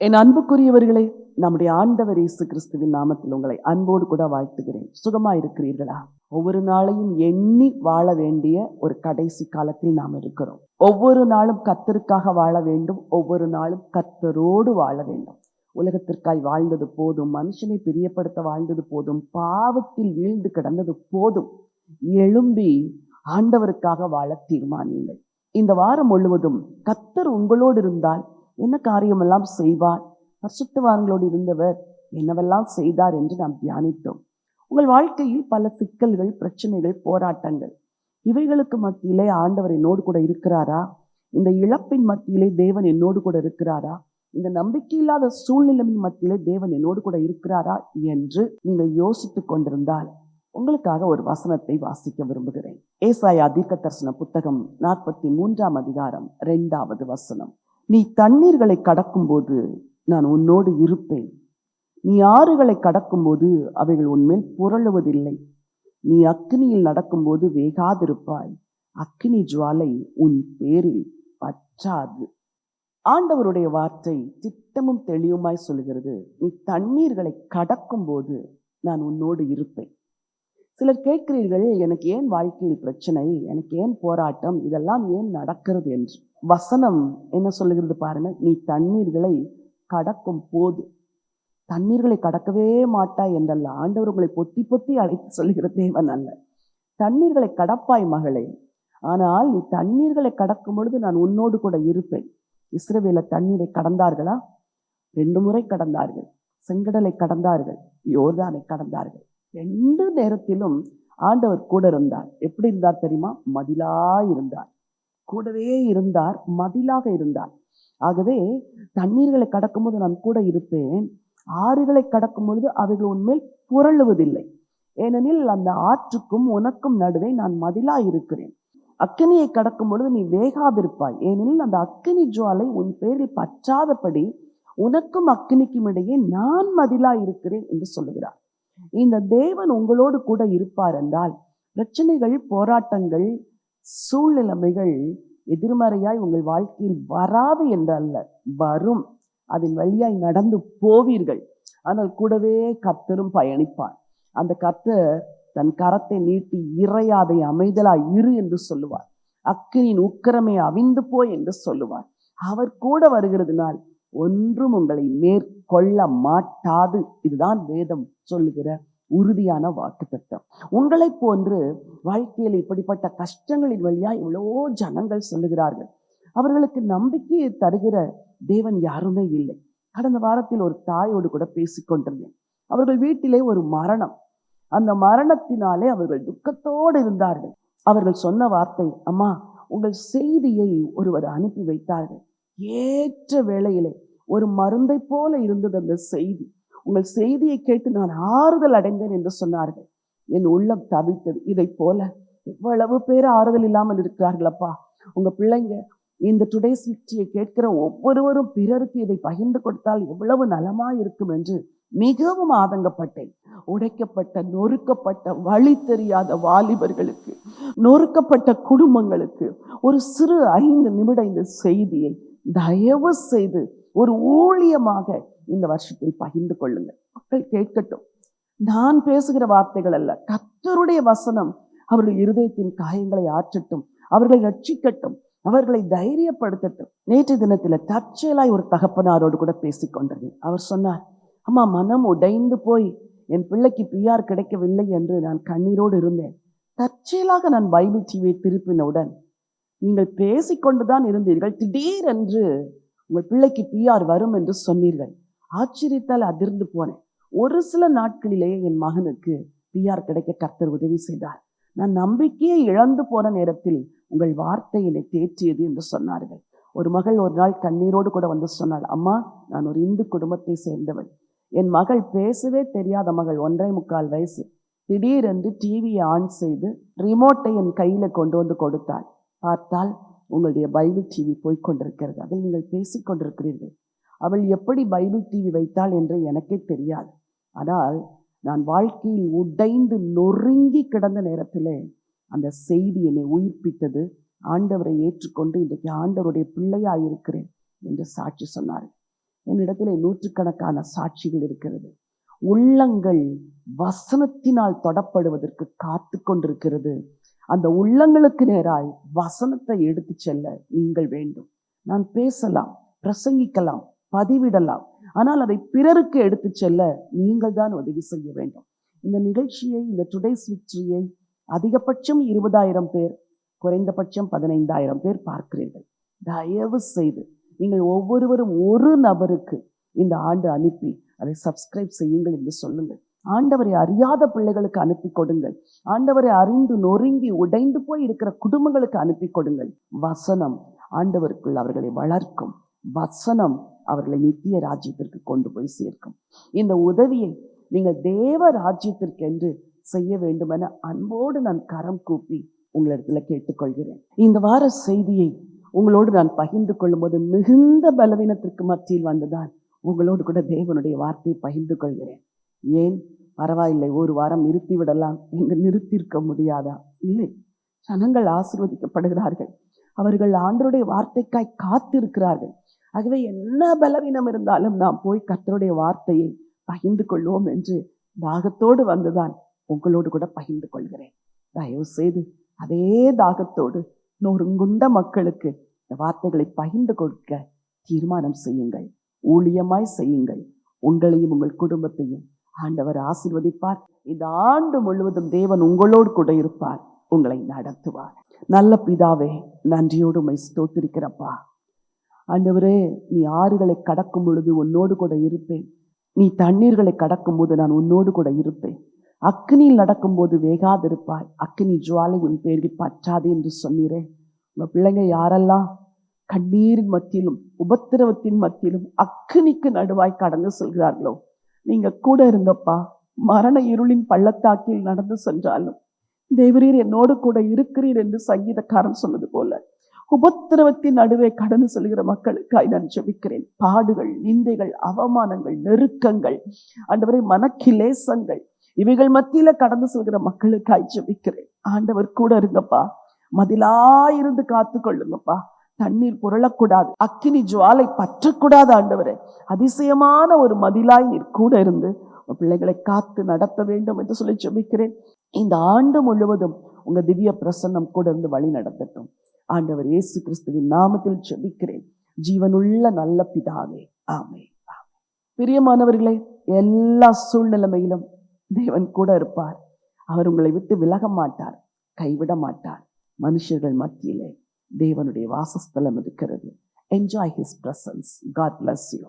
என் அன்புக்குரியவர்களே நம்முடைய ஆண்டவர் இயேசு கிறிஸ்துவின் நாமத்தில் உங்களை அன்போடு கூட வாழ்த்துகிறேன். சுகமா இருக்கிறீர்களா? ஒவ்வொரு நாளையும் எண்ணி வாழ வேண்டிய ஒரு கடைசி காலத்தில் நாம் இருக்கிறோம். ஒவ்வொரு நாளும் கத்தருக்காக வாழ வேண்டும். ஒவ்வொரு நாளும் கத்தரோடு வாழ வேண்டும். உலகத்திற்காய் வாழ்ந்தது போதும் மனுஷனை பிரியப்படுத்த வாழ்ந்தது போதும் பாவத்தில் வீழ்ந்து கிடந்தது போதும் எழும்பி ஆண்டவருக்காக வாழ தீர்மானியுங்கள். இந்த வாரம் முழுவதும் கத்தர் உங்களோடு இருந்தால் என்ன காரியமெல்லாம் செய்வார்? பரிசுத்தவான்களோடு இருந்தவர் என்னவெல்லாம் செய்தார் என்று நாம் தியானித்தோம். உங்கள் வாழ்க்கையில் பல சிக்கல்கள் பிரச்சனைகள் போராட்டங்கள் இவைகளுக்கு மத்தியிலே ஆண்டவர் என்னோடு கூட இருக்கிறாரா? இந்த இழப்பின் மத்தியிலே தேவன் என்னோடு கூட இருக்கிறாரா? இந்த நம்பிக்கையில்லாத சூழ்நிலையின் மத்தியிலே தேவன் என்னோடு கூட இருக்கிறாரா என்று நீங்கள் யோசித்துக் கொண்டிருந்தால் உங்களுக்காக ஒரு வசனத்தை வாசிக்க விரும்புகிறேன். ஏசாயா தீர்க்க தரிசன புத்தகம் நாற்பத்தி மூன்றாம் அதிகாரம் இரண்டாவது வசனம். நீ தண்ணீர்களை கடக்கும்போது நான் உன்னோடு இருப்பேன். நீ ஆறுகளை கடக்கும்போது அவைகள் உன்மேல் புரளுவதில்லை. நீ அக்கினியில் நடக்கும்போது வேகாதிருப்பாய். அக்னி ஜுவாலை உன் பேரில் பற்றாது. ஆண்டவருடைய வார்த்தை திட்டமும் தெளிவுமாய் சொல்கிறது நீ தண்ணீர்களை கடக்கும்போது நான் உன்னோடு இருப்பேன். சிலர் கேட்கிறீர்கள் எனக்கு ஏன் வாழ்க்கையில் பிரச்சனை? எனக்கு ஏன் போராட்டம்? இதெல்லாம் ஏன் நடக்கிறது என்று. வசனம் என்ன சொல்லுகிறது பாருங்க? நீ தண்ணீர்களை கடக்கும் போது தண்ணீர்களை கடக்கவே மாட்டாய் என்றல்ல. ஆண்டவர் உங்களை பொத்தி பொத்தி அழைத்து சொல்லுகிற தேவன் அல்ல. தண்ணீர்களை கடப்பாய் மகளே. ஆனால் நீ தண்ணீர்களை கடக்கும் பொழுது நான் உன்னோடு கூட இருப்பேன். இஸ்ரவேல தண்ணீரை கடந்தார்களா? ரெண்டு முறை கடந்தார்கள். செங்கடலை கடந்தார்கள். யோர்தானை கடந்தார்கள். ரெண்டு நேரத்திலும் ஆண்டவர் கூட இருந்தார். எப்படி இருந்தார் தெரியுமா? மதிலா இருந்தார். கூடவே இருந்தார் மதிலாக இருந்தார். ஆகவே தண்ணீர்களை கடக்கும்போது நான் கூட இருப்பேன். ஆறுகளை கடக்கும் பொழுது அவைகள் உண்மையில் புரளுவதில்லை. ஏனெனில் அந்த ஆற்றுக்கும் உனக்கும் நடுவே நான் மதிலா இருக்கிறேன். அக்கினியை கடக்கும் பொழுது நீ வேகாதிருப்பாய். ஏனெனில் அந்த அக்கினி ஜுவாலை உன் பேரில் பற்றாதபடி உனக்கும் அக்கினிக்கும் இடையே நான் மதிலா இருக்கிறேன் என்று சொல்லுகிறார். இந்த தேவன் உங்களோடு கூட இருப்பார் என்றால் பிரச்சனைகள் போராட்டங்கள் சூழ்நிலைமைகள் எதிர்மறையாய் உங்கள் வாழ்க்கையில் வராது என்றல்ல. வரும். அதன் வழியாய் நடந்து போவீர்கள். ஆனால் கூடவே கத்தரும் பயணிப்பார். அந்த கத்தர் தன் கரத்தை நீட்டி இறையாதை அமைதலாய் இரு என்று சொல்லுவார். அக்கினின் உக்கிரமே அவிந்து போய் என்று சொல்லுவார். அவர் கூட வருகிறதுனால் ஒன்றும் உங்களை மேற்கொள்ள மாட்டாது. இதுதான் வேதம் சொல்லுகிற உறுதியான வாக்கு திட்டம் உங்களை போன்று வாழ்க்கையில் இப்படிப்பட்ட கஷ்டங்களின் வழியா இவ்வளோ ஜனங்கள் சொல்லுகிறார்கள். அவர்களுக்கு நம்பிக்கையை தருகிற தேவன் யாருமே இல்லை. கடந்த வாரத்தில் ஒரு தாயோடு கூட பேசிக்கொண்டிருந்தேன் அவர்கள் வீட்டிலே ஒரு மரணம். அந்த மரணத்தினாலே அவர்கள் துக்கத்தோடு இருந்தார்கள். அவர்கள் சொன்ன வார்த்தை அம்மா உங்கள் செய்தியை ஒருவர் அனுப்பி வைத்தார்கள். ஏற்ற வேளையிலே ஒரு மருந்தை போல இருந்தது அந்த செய்தி. உங்கள் செய்தியை கேட்டு நான் ஆறுதல் அடைந்தேன் என்று சொன்னார்கள். என் உள்ளம் தவித்தது. இதை போல எவ்வளவு பேர் ஆறுதல் இல்லாமல் இருக்கிறார்களப்பா உங்க பிள்ளைங்க இந்த டுடே விக்டியை கேட்கிற ஒவ்வொருவரும் பிறருக்கு இதை பகிர்ந்து கொடுத்தால் எவ்வளவு நலமா இருக்கும் என்று மிகவும் ஆதங்கப்பட்டேன். உடைக்கப்பட்ட நொறுக்கப்பட்ட வழி தெரியாத வாலிபர்களுக்கு நொறுக்கப்பட்ட குடும்பங்களுக்கு ஒரு சிறு ஐந்து நிமிட இந்த செய்தியை தயவு செய்து ஒரு ஊழியமாக இந்த வருஷத்தில் பகிர்ந்து கொள்ளுங்கள். மக்கள் கேட்கட்டும். நான் பேசுகிற வார்த்தைகள் அல்ல. கத்தருடைய வசனம் அவர்கள் இருதயத்தின் காயங்களை ஆற்றட்டும். அவர்களை ரட்சிக்கட்டும். அவர்களை தைரியப்படுத்தட்டும். நேற்று தினத்தில் தற்செயலாய் ஒரு தகப்பனாரோடு கூட பேசிக்கொண்டேன் அவர் சொன்னார் அம்மா மனம் உடைந்து போய் என் பிள்ளைக்கு பிஆர் கிடைக்கவில்லை என்று நான் கண்ணீரோடு இருந்தேன். தற்செயலாக நான் பைபிள் டிவியை திருப்பினவுடன் நீங்கள் பேசிக்கொண்டுதான் இருந்தீர்கள். திடீரென்று உங்கள் பிள்ளைக்கு பிஆர் வரும் என்று சொன்னீர்கள். ஆச்சரியத்தால் அதிர்ந்து போனேன். ஒரு சில நாட்களிலேயே என் மகனுக்கு பிஆர் கிடைக்க கர்த்தர் உதவி செய்தார். நான் நம்பிக்கையை இழந்து போன நேரத்தில் உங்கள் வார்த்தை என்னை தேற்றியது என்று சொன்னார்கள். ஒரு மகள் ஒரு நாள் கண்ணீரோடு கூட வந்து சொன்னாள் அம்மா நான் ஒரு இந்து குடும்பத்தை சேர்ந்தவள் என் மகள் பேசவே தெரியாத மகள் ஒன்றை முக்கால் வயசு. திடீரென்று டிவியை ஆன் செய்து ரிமோட்டை என் கையில் கொண்டு வந்து கொடுத்தாள். பார்த்தால் உங்களுடைய பைபிள் டிவி போய்க் கொண்டிருக்கிறது. அதில் நீங்கள் பேசிக்கொண்டிருக்கிறீர்கள் அவள் எப்படி பைபிள் டிவி வைத்தாள் என்று எனக்கே தெரியாது. ஆனால் நான் வாழ்க்கையில் உடைந்து நொறுங்கி கிடந்த நேரத்தில் அந்த செய்தி என்னை உயிர்ப்பித்தது. ஆண்டவரை ஏற்றுக்கொண்டு இன்றைக்கு ஆண்டவருடைய பிள்ளையாக இருக்கிறேன் என்று சாட்சி சொன்னார். என்னிடத்தில் நூற்றுக்கணக்கான சாட்சிகள் இருக்கிறது. உள்ளங்கள் வசனத்தினால் தொடப்படுவதற்கு காத்து கொண்டிருக்கிறது. அந்த உள்ளங்களுக்கு நேராய் வசனத்தை எடுத்து செல்ல நீங்கள் வேண்டும். நான் பேசலாம் பிரசங்கிக்கலாம். பதிவிடலாம். ஆனால் அதை பிறருக்கு எடுத்து செல்ல நீங்கள் தான் உதவி செய்ய வேண்டும். இந்த நிகழ்ச்சியை இந்த டுடேஸ் விக்டரியை அதிகபட்சம் இருபதாயிரம் பேர் குறைந்தபட்சம் பதினைந்தாயிரம் பேர் பார்க்கிறீர்கள். தயவு செய்து நீங்கள் ஒவ்வொருவரும் ஒரு நபருக்கு இந்த ஆண்டு அனுப்பி அதை சப்ஸ்கிரைப் செய்யுங்கள் என்று சொல்லுங்கள். ஆண்டவரை அறியாத பிள்ளைகளுக்கு அனுப்பி கொடுங்கள். ஆண்டவரை அறிந்து நொறுங்கி உடைந்து போய் இருக்கிற குடும்பங்களுக்கு அனுப்பி கொடுங்கள். வசனம் ஆண்டவருக்குள் அவர்களை வளர்க்கும். வசனம் அவர்களை நித்திய ராஜ்யத்திற்கு கொண்டு போய் சேர்க்கும். இந்த உதவியை நீங்கள் தேவ ராஜ்யத்திற்கென்று செய்ய வேண்டுமென அன்போடு நான் கரம் கூப்பி உங்களிடத்துல கேட்டுக்கொள்கிறேன். இந்த வார செய்தியை உங்களோடு நான் பகிர்ந்து கொள்ளும்போது மிகுந்த பலவீனத்திற்கு மத்தியில் வந்துதான் உங்களோடு கூட தேவனுடைய வார்த்தையை பகிர்ந்து கொள்கிறேன். ஏன்? பரவாயில்லை ஒரு வாரம் நிறுத்தி விடலாம் என்று நிறுத்தியிருக்க முடியாதா? இல்லை. ஜனங்கள் ஆசிர்வதிக்கப்படுகிறார்கள். அவர்கள் ஆண்டருடைய வார்த்தைக்காய் காத்திருக்கிறார்கள். ஆகவே என்ன பலவீனம் இருந்தாலும் நாம் போய் கர்த்தருடைய வார்த்தையை பகிர்ந்து கொள்வோம் என்று தாகத்தோடு வந்துதான் உங்களோடு கூட பகிர்ந்து கொள்கிறேன். தயவு செய்து அதே தாகத்தோடு நொறுங்குண்ட மக்களுக்கு இந்த வார்த்தைகளை பகிர்ந்து கொடுக்க தீர்மானம் செய்யுங்கள். ஊழியமாய் செய்யுங்கள். உங்களையும் உங்கள் குடும்பத்தையும் ஆண்டவர் ஆசிர்வதிப்பார். இந்த ஆண்டு முழுவதும் தேவன் உங்களோடு கூட இருப்பார். உங்களை நடத்துவார். நல்ல பிதாவே நன்றியோடு உமை ஸ்தோத்திருக்கிறப்பா. ஆண்டவரே நீ ஆறுகளை கடக்கும் பொழுது உன்னோடு கூட இருப்பேன். நீ தண்ணீர்களை கடக்கும் போது நான் உன்னோடு கூட இருப்பேன். அக்னியில் நடக்கும்போது வேகாதிருப்பாய். அக்னி ஜுவாலை உன் பேரில் பற்றாது என்று சொன்னீரே. உங்கள் பிள்ளைங்க யாரெல்லாம் கண்ணீரின் மத்தியிலும் உபத்திரவத்தின் மத்தியிலும் அக்னிக்கு நடுவாய் கடந்து செல்கிறார்களோ நீங்க கூட இருங்கப்பா. மரண இருளின் பள்ளத்தாக்கில் நடந்து சென்றாலும் தேவரீர் என்னோடு கூட இருக்கிறீர் என்று சங்கீதக்காரன் சொன்னது போல. உபத்திரவத்தின் நடுவே கடந்து செல்கிற மக்களுக்காய் நான் ஜெபிக்கிறேன். பாடுகள் நிந்தைகள் அவமானங்கள் நெருக்கங்கள் ஆண்டவரை மனக்கிலேசங்கள் இவைகள் மத்தியில கடந்து செல்கிற மக்களுக்காய் ஜெபிக்கிறேன். ஆண்டவர் கூட இருங்கப்பா. மதிலாயிருந்து காத்து கொள்ளுங்கப்பா தண்ணீர் புரளக்கூடாது. அக்கினி ஜுவாலை பற்றக்கூடாது ஆண்டவரே. அதிசயமான ஒரு மதிலாய் நீர் கூட இருந்து பிள்ளைகளை காத்து நடத்த வேண்டும் என்று சொல்லி ஜெபிக்கிறேன். இந்த ஆண்டு முழுவதும் உங்க திவ்ய பிரசன்னம் கூட இருந்து வழி நடத்தட்டும். ஆண்டவர் இயேசு கிறிஸ்துவின் நாமத்தில் செபிக்கிறேன் ஜீவனுள்ள நல்ல பிதாவே ஆமே பிரியமானவர்களே எல்லா சூழ்நிலைமையிலும் தேவன் கூட இருப்பார். அவர் உங்களை விட்டு விலக மாட்டார் கைவிட மாட்டார். மனுஷர்கள் மத்தியிலே தேவனுடைய வாசஸ்தலம் இருக்கிறது. Enjoy his presence God bless you